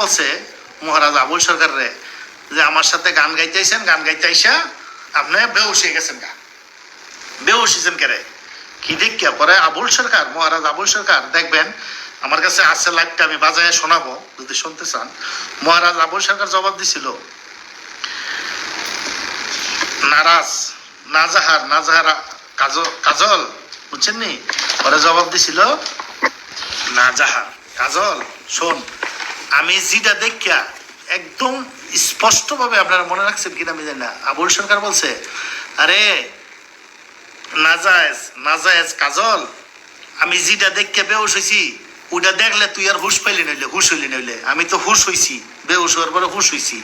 বলছে, মহারাজ আবুল সরকার রে, যে আমার সাথে গান গাইতে আইসেন গান গাইতে আইসা আপনি বেউস হয়ে গেছেন গা। বেউস হয়েছেন কেরে কি দেখিয়া? পরে আবুল সরকার, মহারাজ আবুল সরকার, দেখবেন আমার কাছে আছে লাইভটা, আমি বাজায় শোনাবো, যদি শুনতে চান। মহারাজ আবুল সরকার জবাব দিছিল, নারাজ, নাজাহার নাজাহার কাজল বুঝছেন নি? ওরা জবাব দিছিল, নাজাহার, কাজল, শোন। আমি যেটা দেখিয়া একদম স্পষ্টভাবে আপনারা মনে রাখছেন কিনা আমি জানি না। আবুল সরকার বলছে, আরে, নাজায়েজ নাজায়েজ কাজল, আমি যেটা দেখকে বেউস হয়েছি ওটা দেখলে তুই আর হুশ পাইলি নইলে হুশ হইলি নইলে আমি তো হুশ হইছি বেউস হওয়ার পরে হুশ হইছি।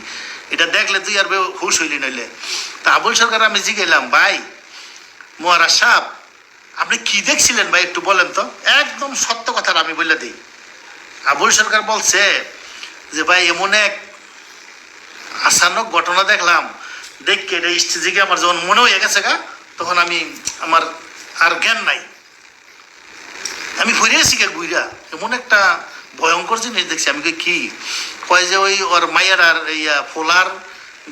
এটা দেখলে তুই আর হুশ হইলি নইলে তা আবুল সরকার, আমি জিগেলাম ভাই, মহারাজ সাহেব, আপনি কি দেখছিলেন ভাই একটু বলেন তো? একদম সত্য কথা আমি বলে দিই। আবুল সরকার বলছে যে ভাই, এমন এক আসানক ঘটনা দেখলাম। দেখকে এটা স্টেজে আমার যখন মনে হয়ে গেছে গা, তখন আমি আমার আর জ্ঞান নাই। আমি ফিরে এসি গে গুইরা এমন একটা ভয়ঙ্কর জিনিস দেখছি। আমি কি? কয় যে ওই ওর মাইয়াডার ইয়া ফোলার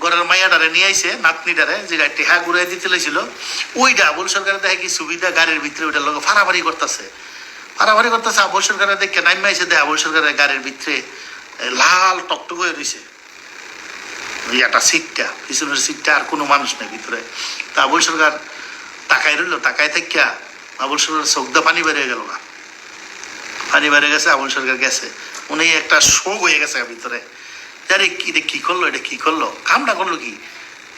ঘরের মাইয়াডারে নিয়ে আইছে নাতনিটারে যে হ্যাঁ ঘুরাই দিতে লইছিল। ওইটা আবুল সরকারের দেখে কি সুবিধা? গাড়ির ভিতরে ওইটার লোক ফাড়াফাড়ি করতেছে। ফাড়াফাড়ি করতেছে, আবুল সরকারের দেখে নাইমা দেয় আবুল সরকারের গাড়ির ভিতরে লাল টকটক হয়ে রয়েছে ইয়াটা সিটটা, পিছনের সিটটা আর কোনো মানুষ নেই ভিতরে। তা আবুল সরকার তাকাই রইল তাকাই থাকিয়া আবুল সরকার চোখদা পানি বেরিয়ে গেল না পানি বেড়ে গেছে, আবুল সরকার গেছে। উনি একটা শোক হয়ে গেছে ভিতরে। আরে কি রে কি করল, এটা কি করল? কামটা করল কি?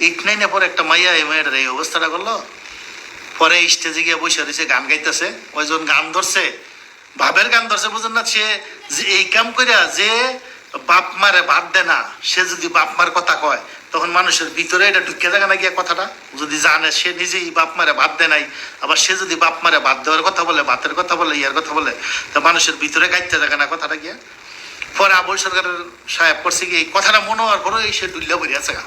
এইট নাইনে পরে একটা মাইয়া এই মাইয়াটার এই অবস্থাটা করল। পরে স্টেজে গিয়ে বসে রয়েছে গান গাইতেছে। ওইজন গান ধরছে। ভাবের গান ধরছে, বুঝেন না? সে যে এই কাম করিয়া যে বাপ মারে ভাত দেয় না, সে যদি বাপ মার কথা কয়, তখন মানুষের ভিতরে এটা ঢুকে থাকে না গিয়া কথাটা? যদি জানে সে নিজেই বাপ মারে ভাত দেয় নাই, আবার সে যদি বাপ মারে ভাত দেওয়ার কথা বলে, ভাতের কথা বলে, ইয়ার কথা বলে, তো মানুষের ভিতরে গাইতে থাকে না কথাটা গিয়া? পরে আবুল সরকারের সাহেব করছে কি, এই কথাটা মনে হওয়ার পরে সে ডুল্লা বেরিয়ে আছে গা।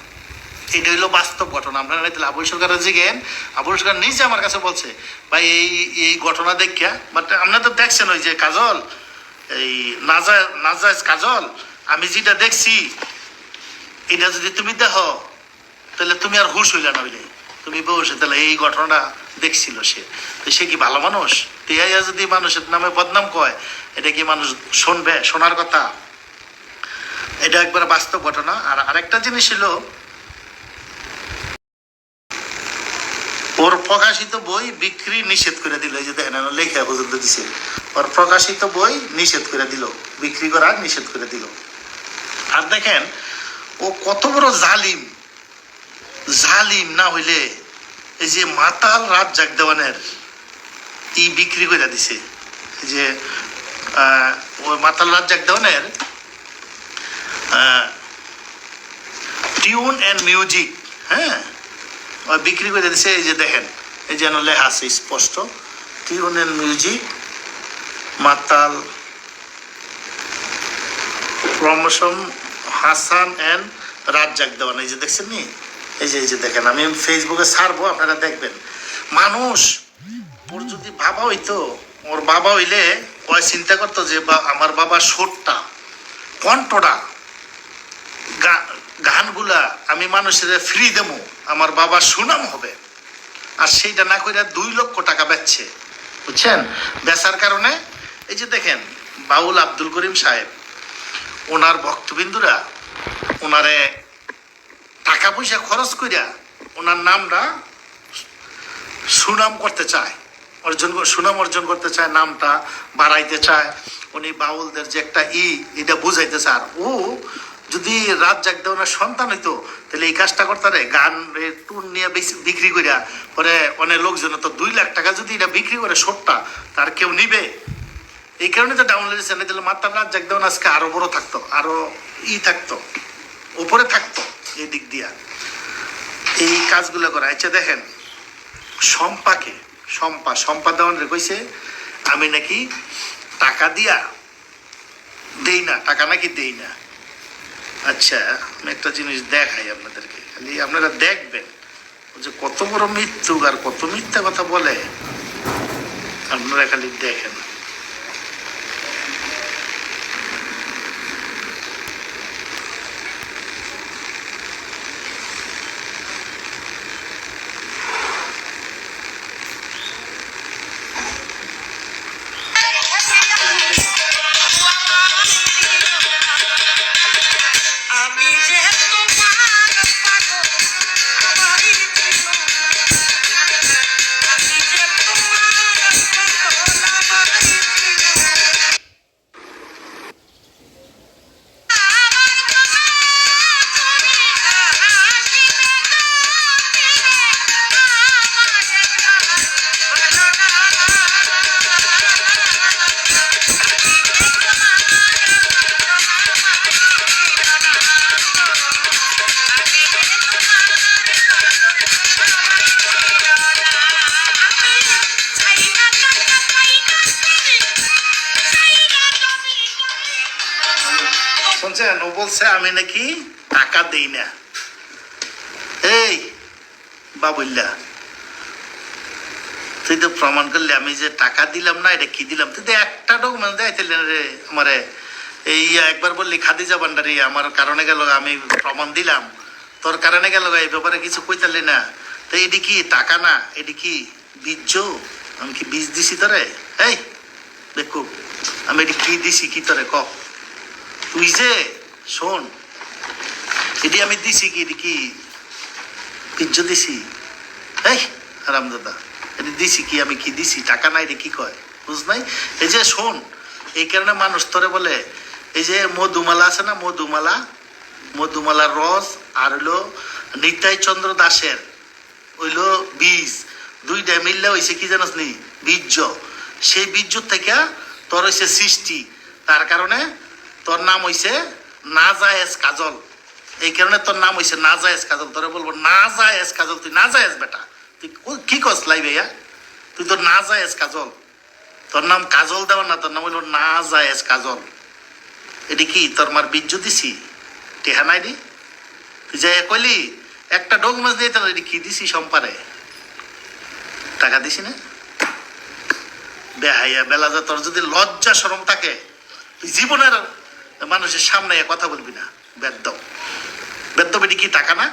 এটা হইল বাস্তব ঘটনা, আপনারা নাইলে আবুল সরকারের জিগেন আবুল সরকার নিজে আমার কাছে বলছে, ভাই, এই এই ঘটনা দেখিয়া বাট আপনারা তো দেখছেন ওই যে কাজল, এই নাজা নাজাজ কাজল, আমি যেটা দেখছি, এটা যদি তুমি দেখো, তাহলে তুমি আর হুশ হইলে না হইলে। তুমি বসে তাহলে এই ঘটনাটা দেখছিল সে। তো সে কি ভালো মানুষ? তিয়াইয়া যদি মানুষের নামে বদনাম কয়, এটা কি মানুষ শুনবে, শোনার কথা? এটা একবার বাস্তব ঘটনা। আর আরেকটা জিনিস ছিল ওর প্রকাশিত বই বিক্রি নিষেধ করে দিল যে দেখেন লেখা পর্যন্ত দিছে। ওর প্রকাশিত বই নিষেধ করে দিল, বিক্রি করা নিষেধ করে দিল। আর দেখেন, ও কত বড় জালিম। জালিম না হইলে এই যে মাতাল রাত জাগদেওয়ানের ই বিক্রি করে দিছে। যে ওই মাতাল রাত জাগদেওয়ানের টিউন অ্যান্ড মিউজিক হ্যাঁ? বিক্রি করে দিছে, এই যে দেখেন, এই যেন লেখা আছে স্পষ্ট। টিউন অ্যান্ড মিউজিক, মাতাল, প্রমোশন, হাসান অ্যান্ড রাজ্জাক দেওয়ান। এই যে দেখছেন নি? এই যে এই যে দেখেন, আমি ফেসবুকে ছাড়বো, আপনারা দেখবেন। মানুষ, ওর যদি বাবা হইতো, ওর বাবা হইলে, ওই চিন্তা করতো যে বা, আমার বাবা সুরটা কণ্ঠটা গানগুলা আমি মানুষের ফ্রি দেবো আমার বাবার সুনাম হবে। আর সেইটা না করে দুই লক্ষ টাকা বেচছে, বুঝছেন? বেচার কারণে, এই যে দেখেন, বাউল আব্দুল করিম সাহেব, ওনার ভক্তবিন্দুরা, ওনারে টাকা পয়সা খরচ করিয়া ওনার নামটা সুনাম করতে চায়। অর্জন, সুনাম অর্জন করতে চায়, নামটা বাড়াইতে চায়। উনি বাউলদের যে একটা ই, এটা বুঝাইতে চায়। ও যদি রাত জাগতে ওনার সন্তান হইতো, তাহলে এই কাজটা করতারে গান টুন নিয়ে বিক্রি করিয়া পরে অনেক লোকজন তো দুই লাখ টাকা যদি এটা বিক্রি করে শোটটা তার কেউ নিবে? এই কারণে তো ডাউনলোড না তাহলে মাত্রা রাত জাগদেওয়ান আজকে আরও বড় থাকতো, আরও ই থাকতো উপরে থাকতো এই দিক দিয়া। এই কাজগুলো করা। আচ্ছা দেখেন সম্পাকে সম্পা সম্পা দেওয়ান রে কইছে, আমি নাকি টাকা দিয়া দেই না, টাকা নাকি দেই না। আচ্ছা আমি একটা জিনিস দেখাই আপনাদেরকে। খালি আপনারা দেখবেন যে কত বড় মৃত্যু আর কত মিথ্যা কথা বলে। আপনারা খালি দেখেন। শুনছেন? ও বলছে, আমি নাকি টাকা দেই না। এই বাবুল্লা তুই তো প্রমাণ করলি, আমি যে টাকা দিলাম না, এটা কি দিলাম? তুই তো একটা ডকুমেন্ট দেখাইছিলি না রে, আমারে। এই, একবার বললি খাদি খাদিজা ভান্ডারি, আমার কারণে গেল, আমি প্রমাণ দিলাম। তোর কারণে গেল, এই ব্যাপারে কিছু কইতালি না। তো এটি কি টাকা না? এটি কি বীজ আমি কি বীজ দিছি তোরে? এই, বেকুব, আমি এটি কি দিছি, কি তোরে ক তুই যে শোন এটি আমি দিছি কি, এটি কি বীজ দিছি? এই রাম দাদা, এটি দিছি কি, আমি কি দিছি? টাকা নাই রে, কি কয়? বুঝ নাই? এই যে শোন, এই কারণে মানুষ তোরে বলে, এই যে মধুমালা আছে না, মধুমালা? মধুমালার রস আর হলো নিতাই চন্দ্র দাসের, হইল বীজ। দুইটা মিললে হয়েছে কি জানাস নি? বীর্য। সেই বীর্য থেকে তোর হয়েছে সৃষ্টি। তার কারণে তোর নাম হয়েছে না জায়েজ কাজল। এই কারণে তোর নাম হয়েছে না জায়েজ কাজল। তোরে বলব না জায়েজ কাজল, তুই না জায়েজ বেটা। তুই কো- কস লাই ভাইয়া? তুই তোর না জায়েজ কাজল। তোর নাম কাজল দেওয়ার না, তোর নাম হইল না জায়েজ কাজল। এটি কি, তোর মার বীর্য দিছি? টেহা নাই দি তুই যাই কইলি, একটা ডকুমেন্টস দিয়ে তাহলে এটি কি দিছি সম্পারে? টাকা দিছি না? বেহাইয়া বেলা যা তোর যদি লজ্জা সরম থাকে জীবনের মানুষের সামনে কথা বলবি না। বেদ্য। বেদ্য বেটি কি টাকা না?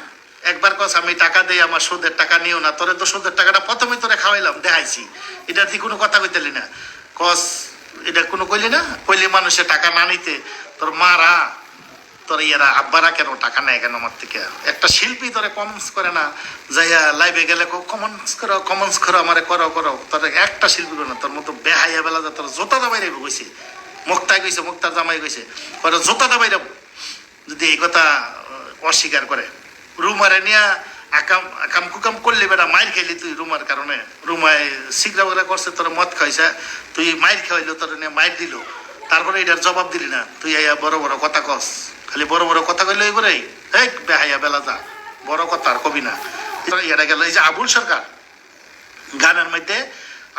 একবার কস, আমি টাকা দেই, আমার সুদের টাকা নিও না। তোরে তো সুদের টাকাটা প্রথমে তোরে খাওয়াইলাম, দেখাইছি। এটা তুই কোনো কথা কইতেলি না। কস, এটা কোনো কইলি না? কইলি মানুষের টাকা না নিতে, তোর মারা, তোর ইয়ারা, আব্বারা কেন টাকা নেয় কেন আমার থেকে? একটা শিল্পী তোরে কমেন্টস করে না, যাইয়া লাইভে গেলে কমেন্টস করো কমেন্টস করো, আমারে করো করো। তোর একটা শিল্পী করে না, তোর মতো বেহাইয়া বেলা তোর জোতা দাবাই রেবে কইছে মুক্তায় কইছে, মুক্তার জামাই করে জোতা দাবাই রেব যদি এই কথা অস্বীকার করে। রুমারে নিয়া আকাম আকাম কুকাম করলি বেটা, মাইর খাইলি তুই রুমার কারণে। রুমায় সিগরা বগরা করছে, তোর মদ খাইছে তুই মাইর খাইলো তোর নিয়ে মাইর দিল। তারপরে এটার জবাব দিলি না। তুই আইয়া বড় বড় কথা কস। খালি বড় বড় কথা কইলে এবারে এই বেহাইয়া বেলা যা। বড় কথা আর কবি না। এটা গেল, এই যে আবুল সরকার। গানের মধ্যে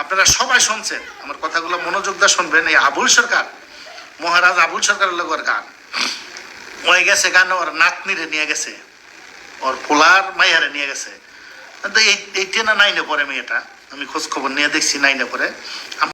আপনারা সবাই শুনছেন, আমার কথাগুলো মনোযোগ দিয়ে শুনবেন। এই আবুল সরকার, মহারাজ আবুল সরকারের লোকের গান। ওই গেছে গান, ওর নাতনিরে নিয়ে গেছে। ওর পোলার মাইয়ারে নিয়ে গেছে। তো এই এই টেনা নাইনে পরে মেয়েটা? আমি খোঁজ খবর নিয়ে দেখছি নাইনে পরে